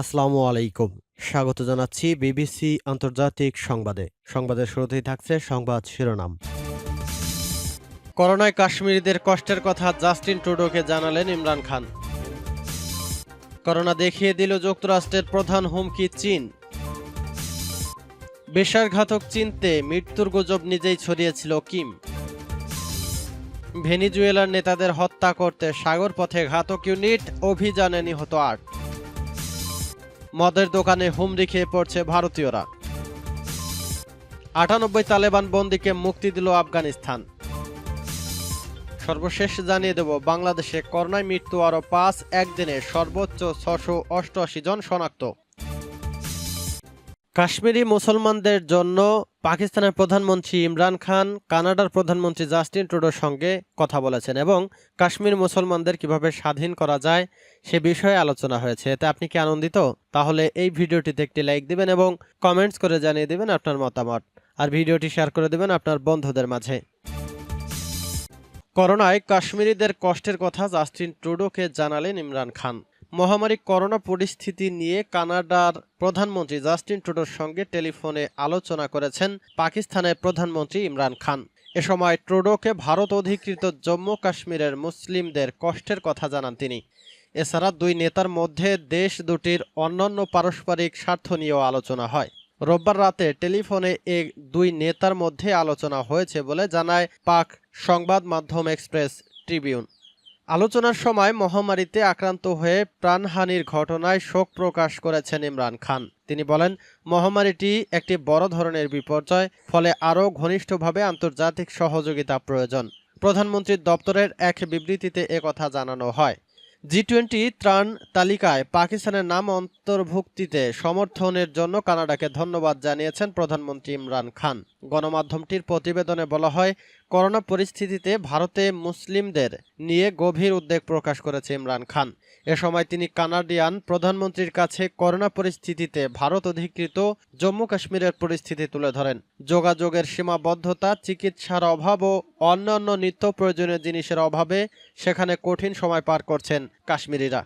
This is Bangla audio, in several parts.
আসসালামু আলাইকুম। স্বাগত জানাচ্ছি বিবিসি আন্তর্জাতিক সংবাদে। সংবাদের শুরুতেই থাকছে সংবাদ শিরোনাম। করোনায় কাশ্মীরিদের কষ্টের কথা জাস্টিন টুডোকে জানালেন ইমরান খান। করোনা দেখিয়ে দিল যুক্তরাষ্ট্রের প্রধান হুমকি চীন। বিশ্বাসঘাতক চিনতে মৃত্যুর গুজব নিজেই ছড়িয়েছিল কিম। ভেনিজুয়েলার নেতাদের হত্যা করতে সাগর পথে ঘাতক ইউনিট অভিযানে নিহত আট। মদের দোকানে হুমড়ি খেয়ে পড়ছে ভারতীয়রা। আটানব্বই তালেবান বন্দীকে মুক্তি দিল আফগানিস্তান। সর্বশেষ জানিয়ে দেব, বাংলাদেশে করোনায় মৃত্যু আরও পাঁচ, একদিনে সর্বোচ্চ ছশো অষ্টআশি জন শনাক্ত। কাশ্মীরি মুসলমানদের জন্য পাকিস্তানের প্রধানমন্ত্রী ইমরান খান, কানাডার প্রধানমন্ত্রী জাস্টিন ট্রুডোর সঙ্গে কথা বলেছেন এবং কাশ্মীর মুসলমানদের কীভাবে স্বাধীন করা যায় সে বিষয়ে আলোচনা হয়েছে। এতে আপনি কি আনন্দিত? তাহলে এই ভিডিওটিতে একটি লাইক দিবেন এবং কমেন্টস করে জানিয়ে দিবেন আপনার মতামত। আর ভিডিওটি শেয়ার করে দিবেন আপনার বন্ধুদের মাঝে। করোনায় কাশ্মীরিদের কষ্টের কথা জাস্টিন ট্রুডোকে জানালেন ইমরান খান। মহামারী করোনা পরিস্থিতি নিয়ে কানাডার প্রধানমন্ত্রী জাস্টিন ট্রুডোর সঙ্গে টেলিফোনে আলোচনা করেছেন পাকিস্তানের প্রধানমন্ত্রী ইমরান খান। এ সময় ট্রুডোকে ভারত অধিকৃত জম্মু কাশ্মীরের মুসলিমদের কষ্টের কথা জানান তিনি। এছাড়া দুই নেতার মধ্যে দেশ দুটির অন্যান্য পারস্পরিক স্বার্থ নিয়েও আলোচনা হয়। রোববার রাতে টেলিফোনে এ দুই নেতার মধ্যে আলোচনা হয়েছে বলে জানায় পাক সংবাদ মাধ্যম এক্সপ্রেস ট্রিবিউন। আলোচনার সময় মহামারীতে আক্রান্ত হয়ে প্রাণহানির ঘটনায় শোক প্রকাশ করেছেন ইমরান খান। তিনি বলেন, মহামারীটি একটি বড় ধরনের বিপর্যয়, ফলে আরও ঘনিষ্ঠভাবে আন্তর্জাতিক সহযোগিতা প্রয়োজন। প্রধানমন্ত্রীর দপ্তরের এক বিবৃতিতে একথা জানানো হয়। জি টোয়েন্টি ত্রাণ তালিকায় পাকিস্তানের নাম অন্তর্ভুক্তিতে সমর্থনের জন্য কানাডাকে ধন্যবাদ জানিয়েছেন প্রধানমন্ত্রী ইমরান খান। গণমাধ্যমটির প্রতিবেদনে বলা হয়, করোনা পরিস্থিতিতে ভারতে মুসলিমদের নিয়ে গভীর উদ্বেগ প্রকাশ করেছে ইমরান খান। এ সময় তিনি কানাডিয়ান প্রধানমন্ত্রীর কাছে করোনা পরিস্থিতিতে ভারত অধিকৃত জম্মু কাশ্মীরের পরিস্থিতি তুলে ধরেন। যোগাযোগের সীমাবদ্ধতা, চিকিৎসার অভাব ও অন্যান্য নিত্য প্রয়োজনীয় জিনিসের অভাবে সেখানে কঠিন সময় পার করছেন কাশ্মীরিরা।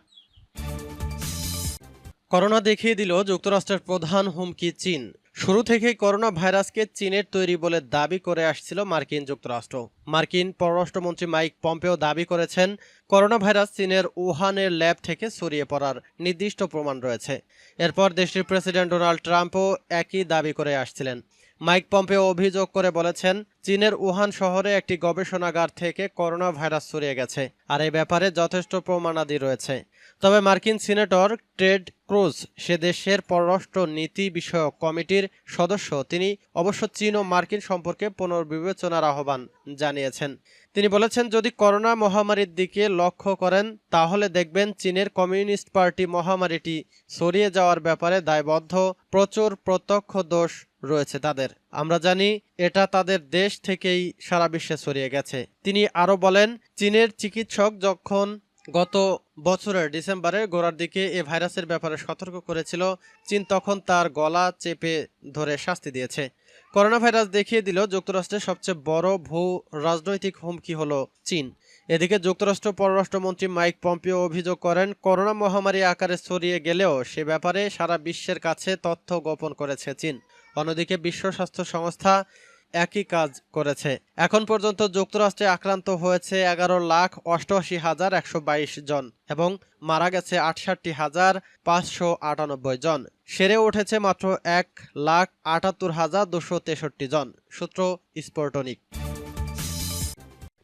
করোনা দেখিয়ে দিল যুক্তরাষ্ট্রের প্রধান হুমকি চীন। শুরু থেকেই করোনা ভাইরাসকে চীনের তৈরি বলে দাবি করে আসছিল মার্কিন যুক্তরাষ্ট্র। মার্কিন পররাষ্ট্রমন্ত্রী মাইক পম্পেও দাবি করেছেন করোনা ভাইরাস চীনের উহানের ল্যাব থেকে ছড়িয়ে পড়ার নির্দিষ্ট প্রমাণ রয়েছে। এরপর দেশটির প্রেসিডেন্ট ডোনাল্ড ট্রাম্পও একই দাবি করে আসছিলেন। মাইক পম্পেও অভিযোগ করে বলেছেন চীনের উহান শহরে একটি গবেষণাগার থেকে করোনা ভাইরাস ছড়িয়ে গেছে, আর এই ব্যাপারে যথেষ্ট প্রমাণাদি রয়েছে। তবে মার্কিন সিনেটর ট্রেড ক্রুজ সে দেশের পররাষ্ট্র নীতি বিষয়ক কমিটির সদস্য, তিনি অবশ্য চীন ও মার্কিন সম্পর্কে পুনর্বিবেচনার আহ্বান জানিয়েছেন। তিনি বলেছেন, যদি করোনা মহামারীর দিকে লক্ষ্য করেন, তাহলে দেখবেন চীনের কমিউনিস্ট পার্টি মহামারীটি ছড়িয়ে যাওয়ার ব্যাপারে দায়বদ্ধ, প্রচুর প্রত্যক্ষ দোষ রয়েছে তাদের। আমরা জানি এটা তাদের দেশ থেকেই সারা বিশ্বে ছড়িয়ে গেছে। তিনি আরও বলেন, চীনের চিকিৎসক যখন গত বছরের ডিসেম্বরের গোড়ার দিকে এ ভাইরাসের ব্যাপারে সতর্ক করেছিল, চীন তখন তার গলা চেপে ধরে শাস্তি দিয়েছে। করোনা ভাইরাস দেখিয়ে দিল যুক্তরাষ্ট্রের সবচেয়ে বড় ভূ রাজনৈতিক হুমকি হলো চীন। এদিকে যুক্তরাষ্ট্র পররাষ্ট্রমন্ত্রী মাইক পম্পিও অভিযোগ করেন, করোনা মহামারী আকারে ছড়িয়ে গেলেও সে ব্যাপারে সারা বিশ্বের কাছে তথ্য গোপন করেছে চীন। অন্যদিকে বিশ্ব স্বাস্থ্য সংস্থা একই কাজ করেছে। এখন পর্যন্ত যুক্তরাষ্ট্রে আক্রান্ত হয়েছে এগারো লাখ অষ্টআশি হাজার একশো বাইশ জন এবং মারা গেছে আটষট্টি হাজার পাঁচশো আটানব্বই জন। সেরে উঠেছে মাত্র এক লাখ আটাত্তর হাজার দুশো তেষট্টি জন, সূত্র স্পোর্টনিক।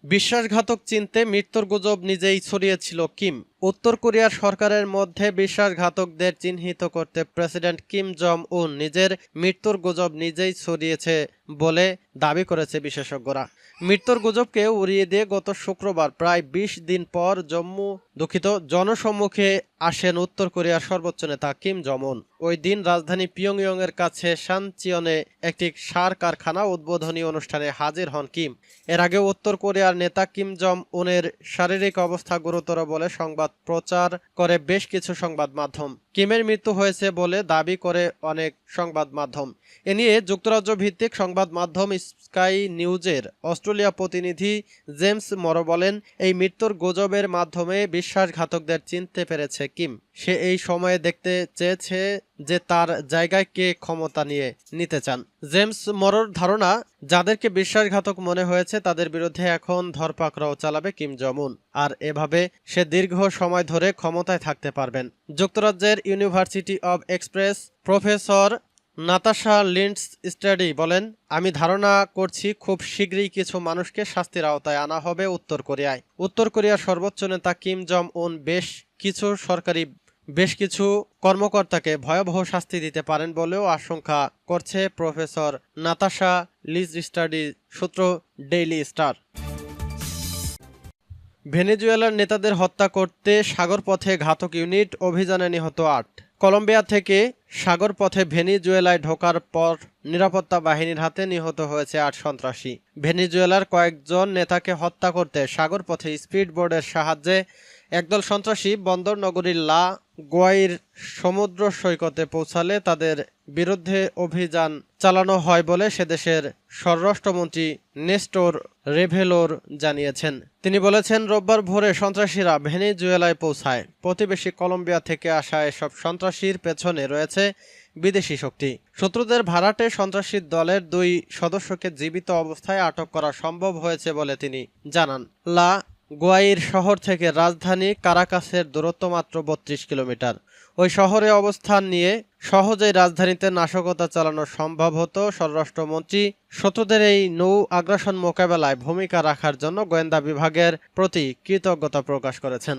বিশ্বাসঘাতক চিনতে মৃত্যুর গুজব নিজেই ছড়িয়েছিল কিম। উত্তর কোরিয়ার সরকারের মধ্যে বিশ্বাসঘাতকদের চিহ্নিত করতে প্রেসিডেন্ট কিম জং উন নিজের মৃত্যুর গুজব নিজেই ছড়িয়েছে বলে দাবি করেছে বিশেষজ্ঞরা। মৃত্যুর গুজবকে উড়িয়ে দিয়ে গত শুক্রবার প্রায় ২০ দিন পর জম্মু দুঃখিত, জনসম্মুখে আসেন উত্তর কোরিয়ার সর্বোচ্চ নেতা কিম জমন ওই দিন রাজধানী পিয়ংইয়ং এর কাছে শানচিয়নে একটি সার কারখানা উদ্বোধনী অনুষ্ঠানে হাজির হন কিম। এর আগে উত্তর কোরিয়ার নেতা কিম জম উনের শারীরিক অবস্থা গুরুতর বলে সংবাদ প্রচার করে বেশ কিছু সংবাদ মাধ্যম। কিমের মৃত্যু হয়েছে বলে দাবি করে অনেক সংবাদ মাধ্যম। এ নিয়ে যুক্তরাজ্য ভিত্তিক সংবাদ মাধ্যম স্কাই নিউজের অস্ট্রেলিয়া প্রতিনিধি জেমস মরো বলেন, এই মৃত্যুর গুজবের মাধ্যমে বিশ্বাসঘাতকদের চিনতে পেরেছে কিম। সে এই সময়ে দেখতে চেয়েছে যে তার জায়গায় কে ক্ষমতা নিয়ে নিতে চান। জেমস মরোর ধারণা, যাদেরকে বিশ্বাসঘাতক মনে হয়েছে তাদের বিরুদ্ধে এখন ধরপাকড়াও চালাবে কিম জমুন আর এভাবে সে দীর্ঘ সময় ধরে ক্ষমতায় থাকতে পারবেন। যুক্তরাজ্যের ইউনিভার্সিটি অব এক্সপ্রেস প্রফেসর নাতাশা লিন্ডস স্টাডি বলেন, আমি ধারণা করছি খুব শীঘ্রই কিছু মানুষকে শাস্তির আওতায় আনা হবে উত্তর কোরিয়ায়। উত্তর কোরিয়ার সর্বোচ্চ নেতা কিম জম উন বেশ কিছু সরকারি, বেশ কিছু কর্মকর্তাকে ভয়াবহ শাস্তি দিতে পারেন বলেও আশঙ্কা করছে প্রফেসর নাতাশা লিজ স্টাডি সূত্র ডেইলি স্টার। ভেনেজুয়েলার নেতাদের হত্যা করতে সাগরপথে ঘাতক ইউনিট অভিযানে নিহত আট। কলম্বিয়া থেকে সাগরপথে ভেনিজুয়েলায় ঢোকার পর নিরাপত্তা বাহিনীর হাতে নিহত হয়েছে আট সন্ত্রাসী। ভেনিজুয়েলার কয়েকজন নেতাকে হত্যা করতে সাগরপথে স্পিডবোর্ডের সাহায্যে একদল সন্ত্রাসী বন্দর নগরীর লা গোয়াইর সমুদ্র সৈকতে পৌঁছালে তাদের বিরুদ্ধে অভিযান চালানো হয় বলে সেদেশের স্বরাষ্ট্রমন্ত্রী নেস্টোর রেভেলোর জানিয়েছেন। তিনি বলেছেন, রোববার ভোরে সন্ত্রাসীরা ভেনেজুয়েলায় পৌঁছায়। প্রতিবেশী কলম্বিয়া থেকে আসা এসব সন্ত্রাসীর পেছনে রয়েছে বিদেশি শক্তি। শত্রুদের ভাড়াটে সন্ত্রাসী দলের দুই সদস্যকে জীবিত অবস্থায় আটক করা সম্ভব হয়েছে বলে তিনি জানান। লা গোয়াইর শহর থেকে রাজধানী কারাকাসের দূরত্ব মাত্র বত্রিশ কিলোমিটার। ওই শহরে অবস্থান নিয়ে সহজেই রাজধানীতে নাশকতা চালানো সম্ভব হতো স্বরাষ্ট্রমন্ত্রী। শত্রুদের এই নৌ আগ্রাসন মোকাবেলায় ভূমিকা রাখার জন্য গোয়েন্দা বিভাগের প্রতি কৃতজ্ঞতা প্রকাশ করেছেন।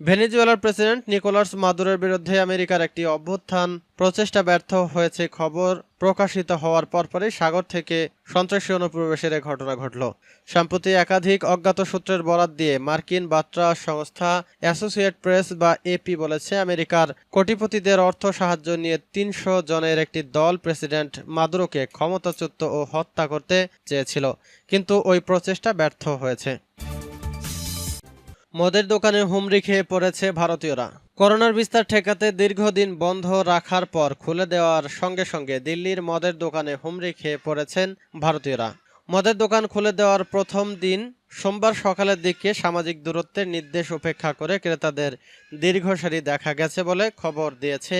ভেনেজুয়েলার প্রেসিডেন্ট নিকোলাস মাদুরের বিরুদ্ধে আমেরিকার একটি অভ্যুত্থান প্রচেষ্টা ব্যর্থ হয়েছে খবর প্রকাশিত হওয়ার পরপরই সাগর থেকে সন্ত্রাসী অনুপ্রবেশের এ ঘটনা ঘটল। সম্প্রতি একাধিক অজ্ঞাত সূত্রের বরাত দিয়ে মার্কিন বার্তা সংস্থা অ্যাসোসিয়েট প্রেস বা এপি বলেছে, আমেরিকার কোটিপতিদের অর্থ সাহায্য নিয়ে তিনশো জনের একটি দল প্রেসিডেন্ট মাদুরোকে ক্ষমতাচ্যুত ও হত্যা করতে চেয়েছিল, কিন্তু ওই প্রচেষ্টা ব্যর্থ হয়েছে। মদের দোকানে হুমড়ি খেয়ে পড়েছে ভারতীয়রা। করোনার বিস্তার ঠেকাতে দীর্ঘদিন বন্ধ রাখার পর খুলে দেওয়ার সঙ্গে সঙ্গে দিল্লির মদের দোকানে হুমড়ি খেয়ে পড়েছেন ভারতীয়রা। মদের দোকান খুলে দেওয়ার প্রথম দিন সোমবার সকালের দিকে সামাজিক দূরত্বের নির্দেশ উপেক্ষা করে ক্রেতাদের দীর্ঘ সারি দেখা গেছে বলে খবর দিয়েছে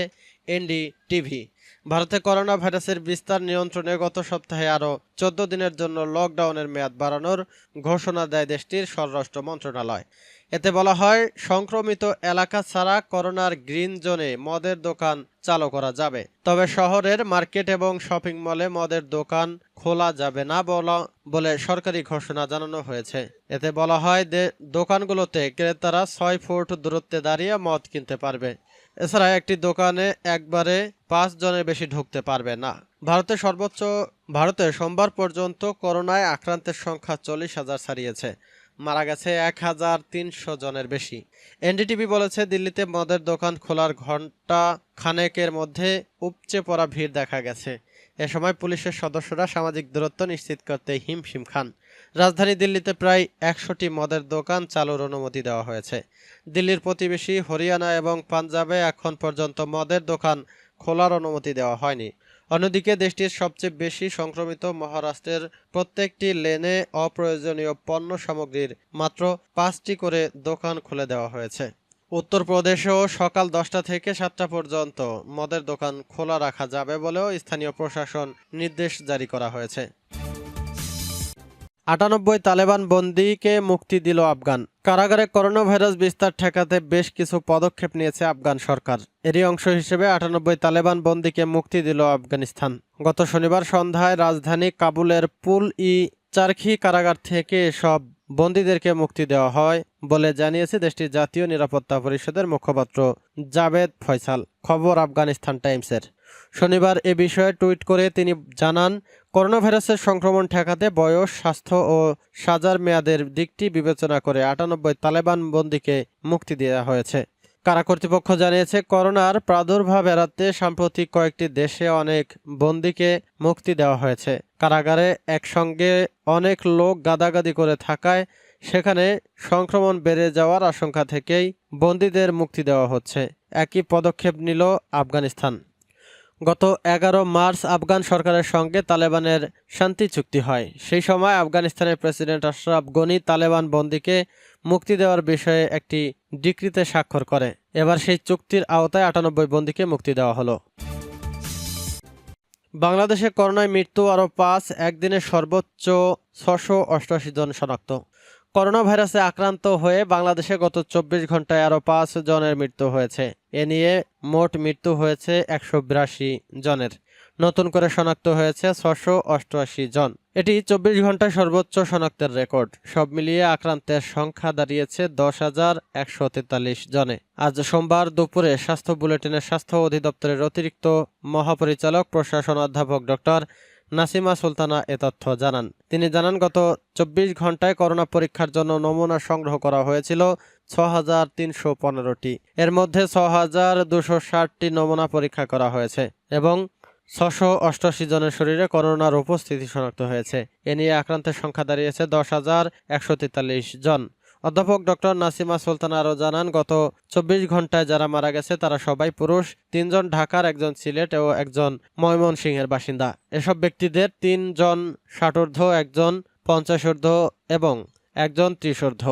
এনডি টিভি ভারতে করোনা ভাইরাসের বিস্তার নিয়ন্ত্রণে গত সপ্তাহে আরও চোদ্দ দিনের জন্য লকডাউনের মেয়াদ বাড়ানোর ঘোষণা দেয় দেশটির স্বরাষ্ট্র মন্ত্রণালয়। এতে বলা হয়, সংক্রমিত এলাকা ছাড়া করোনার গ্রিন জোনে মদের দোকান চালু করা যাবে। তবে শহরের মার্কেট এবং শপিং মলে মদের দোকান খোলা যাবে না বলা, বলে সরকারি ঘোষণা জানানো হয়েছে। এতে বলা হয় দোকানগুলোতে ক্রেতারা ছয় ফুট দূরত্বে দাঁড়িয়ে মদ কিনতে পারবে। এছাড়া একটি দোকানে একবারে পাঁচ জনের বেশি ঢুকতে পারবে না। ভারতে সর্বোচ্চ, ভারতে সোমবার পর্যন্ত করোনায় আক্রান্তের সংখ্যা চল্লিশ হাজার ছাড়িয়েছে। মারা গেছে এক হাজার তিনশো জনের বেশি। এনডিটিভি বলেছে, দিল্লিতে মদের দোকান খোলার ঘণ্টা খানেকের মধ্যে উপচে পড়া ভিড় দেখা গেছে। এ সময় পুলিশের সদস্যরা সামাজিক দূরত্ব নিশ্চিত করতে হিমশিম খান। রাজধানী দিল্লিতে প্রায় একশোটি মদের দোকান চালুর অনুমতি দেওয়া হয়েছে। দিল্লির প্রতিবেশী হরিয়ানা এবং পাঞ্জাবে এখন পর্যন্ত মদের দোকান খোলার অনুমতি দেওয়া হয়নি। অন্যদিকে দেশটির সবচেয়ে বেশি সংক্রমিত মহারাষ্ট্রের প্রত্যেকটি লেনে অপ্রয়োজনীয় পণ্য সামগ্রীর মাত্র পাঁচটি করে দোকান খুলে দেওয়া হয়েছে। উত্তরপ্রদেশেও সকাল দশটা থেকে সাতটা পর্যন্ত মদের দোকান খোলা রাখা যাবে বলেও স্থানীয় প্রশাসন নির্দেশ জারি করা হয়েছে। আটানব্বই তালেবান বন্দীকে মুক্তি দিল আফগান। কারাগারে করোনা ভাইরাস বিস্তার ঠেকাতে বেশ কিছু পদক্ষেপ নিয়েছে আফগান সরকার। এরই অংশ হিসেবে আটানব্বই তালেবান বন্দীকে মুক্তি দিল আফগানিস্তান। গত শনিবার সন্ধ্যায় রাজধানী কাবুলের পুল ই চারখি কারাগার থেকে সব বন্দীদেরকে মুক্তি দেওয়া হয় বলে জানিয়েছে দেশটির জাতীয় নিরাপত্তা পরিষদের মুখপাত্র জাভেদ ফয়সাল। খবর আফগানিস্তান টাইমসের। শনিবার এ বিষয়ে টুইট করে তিনি জানান করোনা ভাইরাসের সংক্রমণ ঠেকাতে বয়স, স্বাস্থ্য ও সাজার মেয়াদের দিকটি বিবেচনা করে আটানব্বই তালেবান বন্দীকে মুক্তি দেওয়া হয়েছে। কারা কর্তৃপক্ষ জানিয়েছে, করোনার প্রাদুর্ভাব এড়াতে সাম্প্রতিক কয়েকটি দেশে অনেক বন্দীকে মুক্তি দেওয়া হয়েছে। কারাগারে একসঙ্গে অনেক লোক গাদাগাদি করে থাকায় সেখানে সংক্রমণ বেড়ে যাওয়ার আশঙ্কা থেকেই বন্দীদের মুক্তি দেওয়া হচ্ছে। একই পদক্ষেপ নিল আফগানিস্তান। গত এগারো মার্চ আফগান সরকারের সঙ্গে তালেবানের শান্তি চুক্তি হয়। সেই সময় আফগানিস্তানের প্রেসিডেন্ট আশরাফ গনি তালেবান বন্দীকে মুক্তি দেওয়ার বিষয়ে একটি ডিক্রিতে স্বাক্ষর করে। এবার সেই চুক্তির আওতায় আটানব্বই বন্দীকে মুক্তি দেওয়া হলো। বাংলাদেশে করোনায় মৃত্যু আরও পাঁচ, একদিনে সর্বোচ্চ ছশো অষ্টআশি জন শনাক্ত। করোনা ভাইরাসে আক্রান্ত হয়ে বাংলাদেশে গত চব্বিশ ঘন্টায় আরও পাঁচ জনের মৃত্যু হয়েছে। এ নিয়ে মোট মৃত্যু হয়েছে একশো বিরাশি জনের। নতুন করে শনাক্ত হয়েছে ছশো অষ্টআশি জন। এটি চব্বিশ ঘন্টায় সর্বোচ্চ শনাক্তের রেকর্ড। সব মিলিয়ে আক্রান্তের সংখ্যা দাঁড়িয়েছে দশ হাজার একশো তেতাল্লিশ জনে। আজ সোমবার দুপুরে স্বাস্থ্য বুলেটিনের স্বাস্থ্য অধিদপ্তরের অতিরিক্ত মহাপরিচালক, প্রশাসন অধ্যাপক ডক্টর নাসিমা সুলতানা এ তথ্য জানান। তিনি জানান, গত চব্বিশ ঘন্টায় করোনা পরীক্ষার জন্য নমুনা সংগ্রহ করা হয়েছিল ছ হাজার তিনশো পনেরোটি। এর মধ্যে ছ হাজার দুশো ষাটটি নমুনা পরীক্ষা করা হয়েছে এবং ছশো অষ্টআশি জনের শরীরে করোনার উপস্থিতি শনাক্ত হয়েছে। এ নিয়ে আক্রান্তের সংখ্যা দাঁড়িয়েছে দশ হাজার একশো তেতাল্লিশ জন। অধ্যাপক ডক্টর নাসিমা সুলতান আরও জানান, গত চব্বিশ ঘন্টায় যারা মারা গেছে, তারা সবাই পুরুষ। তিনজন ঢাকার, একজন সিলেট ও একজন ময়মনসিংহের বাসিন্দা। এসব ব্যক্তিদের তিনজন ষাটোর্ধ একজন পঞ্চাশোর্ধ এবং একজন ত্রিশোর্ধ